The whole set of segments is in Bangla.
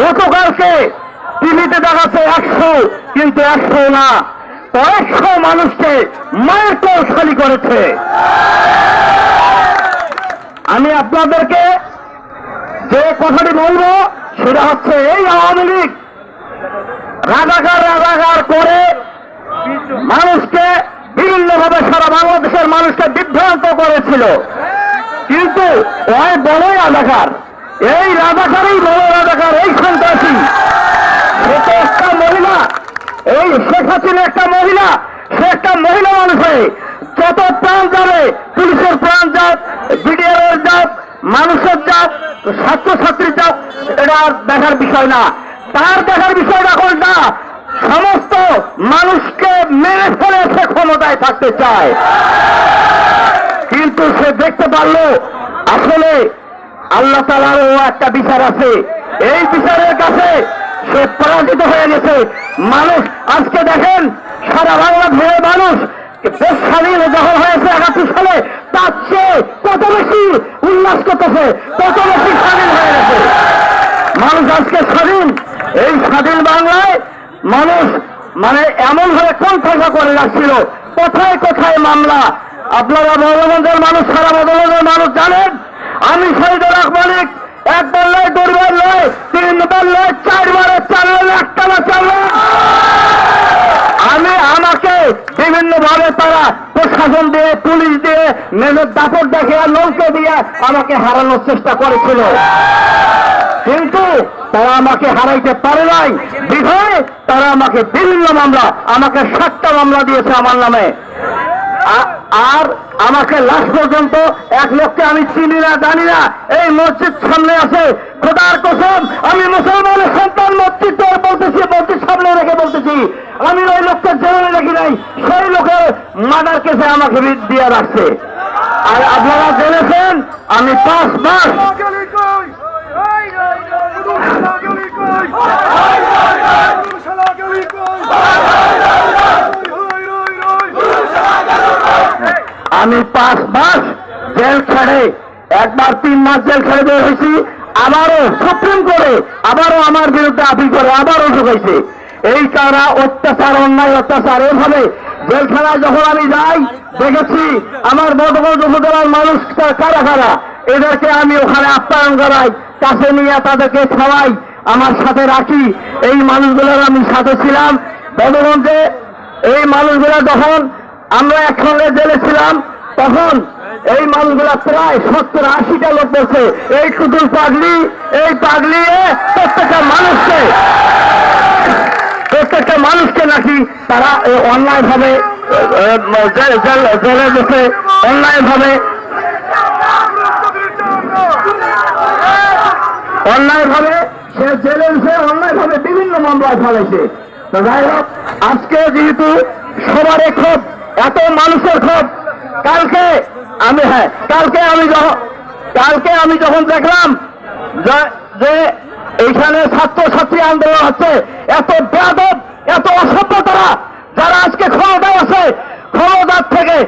গতকালকে টিভিতে দেখাচ্ছে একশো, কিন্তু একশো না। কয়েকশো মানুষকে মায়ের কৌশলী করেছে। আমি আপনাদেরকে যে কথাটি বলব, সেটা হচ্ছে এই আওয়ামী লীগ রাজাকার রাজাকার করে মানুষকে বিভিন্নভাবে সারা বাংলাদেশের মানুষকে বিভ্রান্ত করেছিল। কিন্তু ওই বড়ই রাজাকার। এই রাজাকারই বড় রাজাকার, এই সন্ত্রাসী। একটা মহিলা, এই শেখ হাসিনা একটা মহিলা, সে একটা মহিলা মানুষ হয়ে যত প্রাণ যাবে, পুলিশের প্রাণ যাক বিডিআর যাক, মানুষের যাক, ছাত্রছাত্রীর যাক, এটা দেখার বিষয় না। তার দেখার বিষয় এখন না, সমস্ত মানুষকে মেরে ফেলে সে ক্ষমতায় থাকতে চায়। কিন্তু সে দেখতে পারল, আসলে আল্লাহ তালারও একটা বিচার আছে। এই বিচারের কাছে সে পরাজিত হয়ে গেছে। মানুষ, আজকে দেখেন, সারা বাংলাদেশের মানুষ দেশ স্বাধীন যখন হয়েছে একাত্তর সালে। তার চেয়ে কত বেশি উল্লাস করতেছে, কত বেশি স্বাধীন হয়ে গেছে। মানুষ আজকে স্বাধীন। এই স্বাধীন বাংলায় মানুষ মানে এমন ভাবে কণ্ঠাসা করে রাখছিল। কোথায় কোথায় মামলা। আপনারা বঙ্গবন্ধুর মানুষ, সারা বঙ্গবন্ধুর মানুষ জানেন আমি শহীদুর রহমানিক একবার নয় দুর্বার নয় তিনবার নয় চারবারে চাললেন একটা না চাললেন আমি, আমাকে বিভিন্ন ভাবে তারা প্রশাসন দিয়ে, পুলিশ দিয়ে মেজর দাপট দেখে নৌকে দিয়ে আমাকে হারানোর চেষ্টা করেছিল। কিন্তু তারা আমাকে হারাইতে পারে নাই। বিধায় তারা আমাকে বিভিন্ন মামলা, আমাকে সাতটা মামলা দিয়েছে আমার নামে। আর আমাকে লাস্ট পর্যন্ত এক লোককে আমি চিনি না, জানি না। এই মসজিদ সামনে আছে। খোদার কসম, আমি মুসলমানের সন্তান মসজিদ বলতেছি, মসজিদ সামনে রেখে বলতেছি। আমি ওই লোককে জেনে রাখি নাই, সেই লোকের মাদার কেসে আমাকে দিয়ে রাখছে। আর আপনারা জেনেছেন, আমি পাঁচ মাস আমি পাঁচ মাস জেল ছেড়ে, একবার তিন মাস জেল ছেড়ে বের হয়েছি, আবারও সুপ্রিম কোর্টে, আবারও আমার বিরুদ্ধে আপিল করে, আবারও ঢুকাইছে। এই তারা অত্যাচার, অন্যায়, অত্যাচার, এভাবে জেলখানায় যখন আমি যাই, দেখেছি আমার বড় বড় উপজেলার মানুষ কারা কারা? এদেরকে আমি ওখানে আপ্যায়ন করাই, কাছে নিয়ে তাদেরকে খাওয়াই, আমার সাথে রাখি। এই মানুষগুলোর আমি সাথে ছিলাম। বদগঞ্জে এই মানুষগুলো যখন আমরা একসঙ্গে জেলে ছিলাম তখন এই মানুষগুলা প্রায় সত্তর আশিটা লোক বলছে, এই টুটুল পাগলি, এই পাগলি প্রত্যেকটা মানুষকে প্রত্যেকটা মানুষকে নাকি তারা অন্যায় ভাবে জেলে গেছে অন্যায় ভাবে অন্যায় ভাবে সে জেলে সে অন্যায় ভাবে বিভিন্ন মামলায় ফেলেছে যাই হোক, আজকে যেহেতু সবারই ক্ষোভ এত মানুষের ক্ষোভ কালকে আমি হ্যাঁ কালকে আমি যখন, কালকে আমি যখন দেখলাম যে- এইখানে ছাত্র ছাত্রী আন্দোলন হচ্ছে, এত বেদব এত অসভ্য তারা যারা আজকে ক্ষমতায় আছে, ক্ষমতার থেকে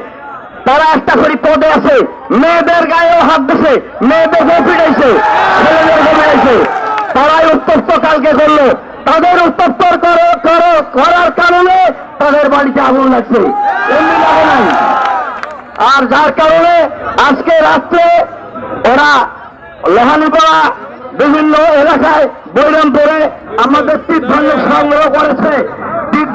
তারা একটা করে পদে আছে। মেয়েদের গায়েও হাত দিছে, মেয়েদের পিটাইছে ছেলেদের তারাই উত্তপ্ত কালকে করল। তাদের উত্তপ্ত করো করো করার কারণে তাদের বাড়িতে আগুন লাগছে। আর যার কারণে আজকে রাত্রে ওরা লোহানিপাড়া বিভিন্ন এলাকায় বৈরাম পরে আমাদের তীর্থ সংগ্রহ করেছে। তীর